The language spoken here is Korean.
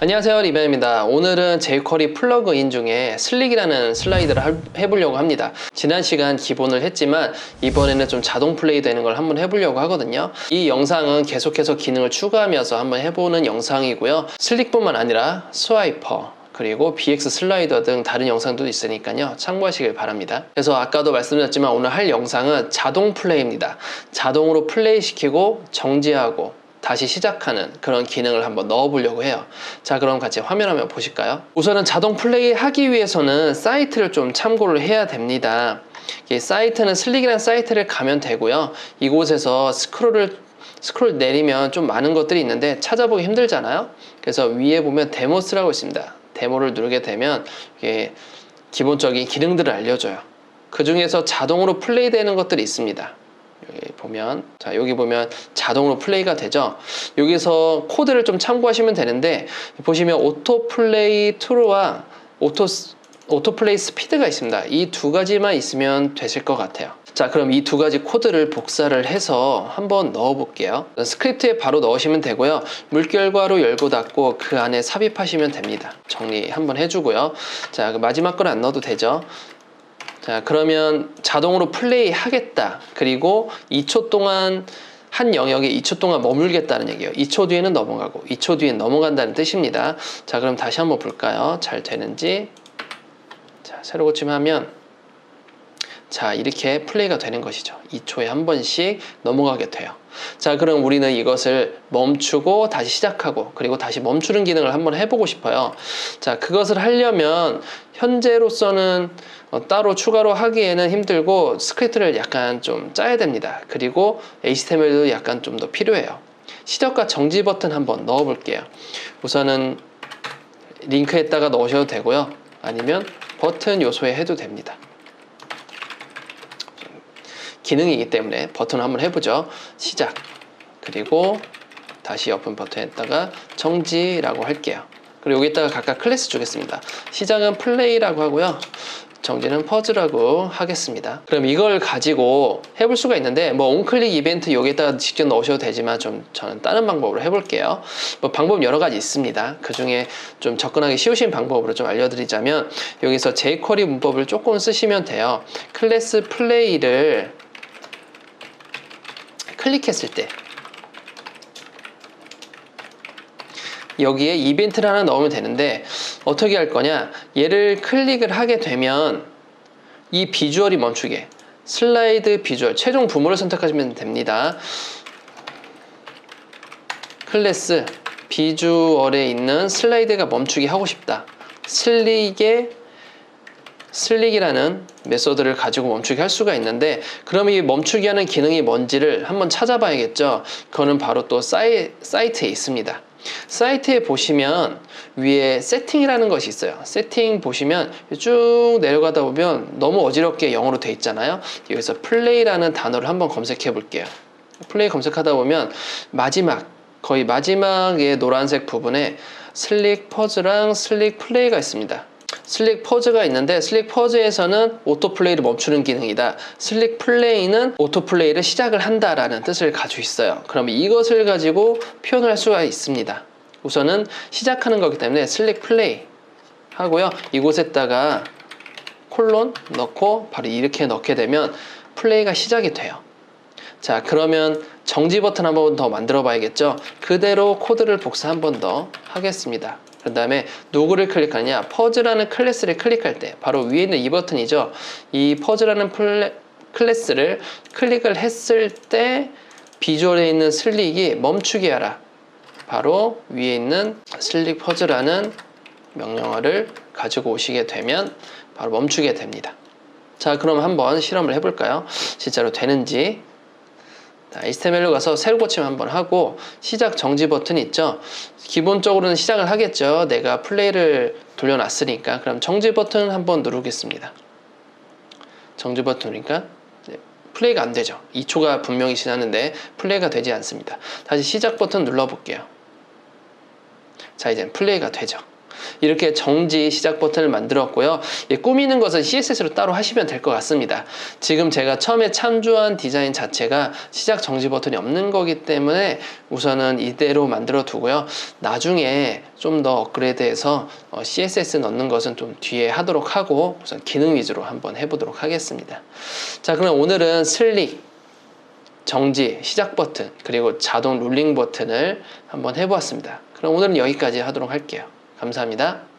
안녕하세요 리벤입니다. 오늘은 jQuery 플러그인 중에 슬릭이라는 슬라이드를 할- 해보려고 합니다. 지난 시간 기본을 했지만 이번에는 좀 자동 플레이 되는 걸 한번 해보려고 하거든요. 이 영상은 계속해서 기능을 추가하면서 한번 해보는 영상이고요. 슬릭뿐만 아니라 스와이퍼 그리고 BX 슬라이더 등 다른 영상도 있으니까요. 참고하시길 바랍니다. 그래서 아까도 말씀드렸지만 오늘 할 영상은 자동 플레이입니다. 자동으로 플레이 시키고 정지하고 다시 시작하는 그런 기능을 한번 넣어 보려고 해요. 자, 그럼 같이 화면 한번 보실까요? 우선은 자동 플레이 하기 위해서는 사이트를 좀 참고를 해야 됩니다. 이 사이트는 슬릭이라는 사이트를 가면 되고요. 이곳에서 스크롤을 스크롤 내리면 좀 많은 것들이 있는데 찾아보기 힘들잖아요. 그래서 위에 보면 데모스라고 있습니다. 데모를 누르게 되면 기본적인 기능들을 알려줘요. 그 중에서 자동으로 플레이 되는 것들이 있습니다. 보면 자 여기 보면 자동으로 플레이가 되죠? 여기서 코드를 좀 참고하시면 되는데 보시면 오토 플레이 트루와 오토 오토 플레이 스피드가 있습니다. 이 두 가지만 있으면 되실 것 같아요. 자 그럼 이 두 가지 코드를 복사를 해서 한번 넣어 볼게요. 스크립트에 바로 넣으시면 되고요. 물결과로 열고 닫고 그 안에 삽입하시면 됩니다. 정리 한번 해주고요. 자그 마지막 건 안 넣어도 되죠 자, 그러면 자동으로 플레이 하겠다. 그리고 2초 동안 한 영역에 2초 동안 머물겠다는 얘기예요. 2초 뒤에는 넘어가고 2초 뒤에 넘어간다는 뜻입니다. 자, 그럼 다시 한번 볼까요? 잘 되는지. 자, 새로 고침하면 자, 이렇게 플레이가 되는 것이죠. 2초에 한 번씩 넘어가게 돼요. 자, 그럼 우리는 이것을 멈추고 다시 시작하고 그리고 다시 멈추는 기능을 한번 해보고 싶어요. 자, 그것을 하려면 현재로서는 어, 따로 추가로 하기에는 힘들고 스크립트를 약간 좀 짜야 됩니다. 그리고 HTML도 약간 좀 더 필요해요. 시작과 정지 버튼 한번 넣어 볼게요. 우선은 링크에다가 넣으셔도 되고요. 아니면 버튼 요소에 해도 됩니다. 기능이기 때문에 버튼 한번 해보죠. 시작. 그리고 다시 오픈 버튼에다가 정지라고 할게요. 그리고 여기다가 각각 클래스 주겠습니다. 시작은 플레이라고 하고요. 정지는 퍼즈라고 하겠습니다. 그럼 이걸 가지고 해볼 수가 있는데 뭐 온클릭 이벤트 여기다가 직접 넣으셔도 되지만 좀 저는 다른 방법으로 해볼게요. 뭐 방법 여러 가지 있습니다. 그 중에 좀 접근하기 쉬우신 방법으로 좀 알려드리자면 여기서 jQuery 문법을 조금 쓰시면 돼요. 클래스 플레이를 클릭했을 때. 여기에 이벤트를 하나 넣으면 되는데 어떻게 할 거냐? 얘를 클릭을 하게 되면 이 비주얼이 멈추게. 슬라이드 비주얼 최종 부모를 선택하시면 됩니다. 클래스 비주얼에 있는 슬라이드가 멈추게 하고 싶다. 슬릭의 슬릭이라는 메소드를 가지고 멈추게 할 수가 있는데 그럼 이 멈추게 하는 기능이 뭔지를 한번 찾아봐야겠죠 그거는 바로 또 사이, 사이트에 있습니다 사이트에 보시면 위에 세팅이라는 것이 있어요. 세팅 보시면 쭉 내려가다 보면 너무 어지럽게 영어로 돼 있잖아요. 여기서 플레이라는 단어를 한번 검색해 볼게요. 플레이 검색하다 보면 마지막 거의 마지막에 노란색 부분에 슬릭 퍼즈랑 슬릭 플레이가 있습니다. 슬릭 퍼즈가 있는데 슬릭 퍼즈에서는 오토 플레이를 멈추는 기능이다. 슬릭 플레이는 오토 플레이를 시작을 한다라는 뜻을 가지고 있어요. 그럼 이것을 가지고 표현을 할 수가 있습니다. 우선은 시작하는 거기 때문에 슬릭 플레이 하고요. 이곳에다가 콜론 넣고 바로 이렇게 넣게 되면 플레이가 시작이 돼요. 자, 그러면 정지 버튼 한 번 더 만들어 봐야겠죠? 그대로 코드를 복사 한 번 더 하겠습니다. 그 다음에 누구를 클릭하냐? 퍼즈라는 클래스를 클릭할 때 바로 위에 있는 이 버튼이죠. 이 퍼즈라는 플레, 클래스를 클릭을 했을 때 비주얼에 있는 슬릭이 멈추게 하라. 바로 위에 있는 슬릭 퍼즈라는 명령어를 가지고 오시게 되면 바로 멈추게 됩니다. 자, 그럼 한번 실험을 해볼까요? 실제로 되는지 자, HTML로 가서 새로 고침 한번 하고 시작 정지 버튼 있죠? 기본적으로는 시작을 하겠죠. 내가 플레이를 돌려놨으니까. 그럼 정지 버튼 한번 누르겠습니다. 정지 버튼 누르니까 이제 플레이가 안 되죠. 2초가 분명히 지났는데 플레이가 되지 않습니다. 다시 시작 버튼 눌러 볼게요. 자 이제 플레이가 되죠 이렇게 정지 시작 버튼을 만들었고요. 예, 꾸미는 것은 CSS로 따로 하시면 될 것 같습니다. 지금 제가 처음에 참조한 디자인 자체가 시작 정지 버튼이 없는 거기 때문에 우선은 이대로 만들어 두고요. 나중에 좀 더 업그레이드해서 어, CSS 넣는 것은 좀 뒤에 하도록 하고 우선 기능 위주로 한번 해보도록 하겠습니다. 자, 그럼 오늘은 슬릭 정지, 시작 버튼, 그리고 자동 룰링 버튼을 한번 해보았습니다. 그럼 오늘은 여기까지 하도록 할게요. 감사합니다.